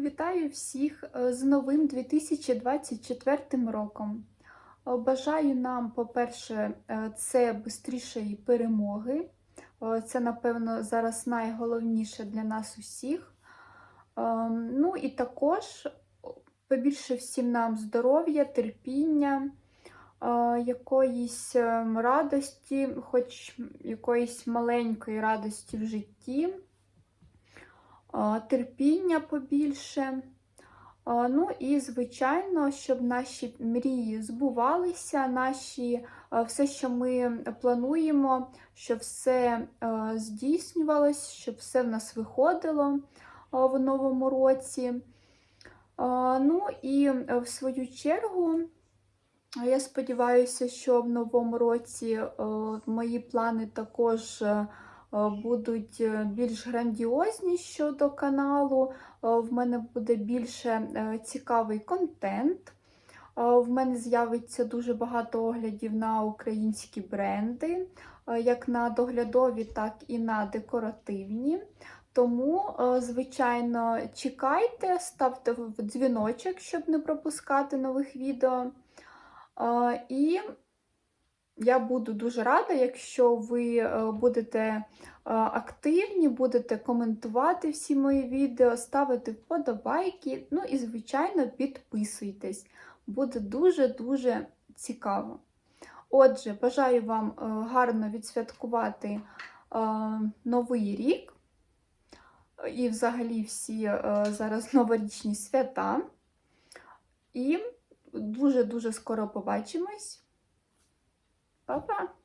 Вітаю всіх е, з новим 2024 роком. Е, Бажаю нам, по-перше, е, це швидшої перемоги. Це, напевно, зараз найголовніше для нас усіх. Ну і також побільше всім нам здоров'я, терпіння, якоїсь е, радості, хоч якоїсь маленької радості в житті терпіння побільше. Ну і, звичайно, щоб наші мрії збувалися, наші, все, що ми плануємо, щоб все здійснювалось, щоб все в нас виходило в новому році. Ну і в свою чергу. Я сподіваюся, що в новому році мої плани також будуть е, більш грандіозні щодо каналу. Е, В мене буде більше е, цікавий контент. Е, В мене з'явиться дуже багато оглядів на українські бренди, е, як на доглядові, так і на декоративні. Тому, е, звичайно, чекайте, ставте дзвіночок, щоб не пропускати нових відео. Е, І я буду дуже рада, якщо ви е, будете е, активні, будете коментувати всі мої відео, ставити вподобайки. Ну і, звичайно, підписуйтесь. Буде дуже-дуже цікаво. Отже, бажаю вам е, гарно відсвяткувати Новий рік і взагалі всі зараз новорічні свята. І дуже-дуже скоро побачимось. Papa.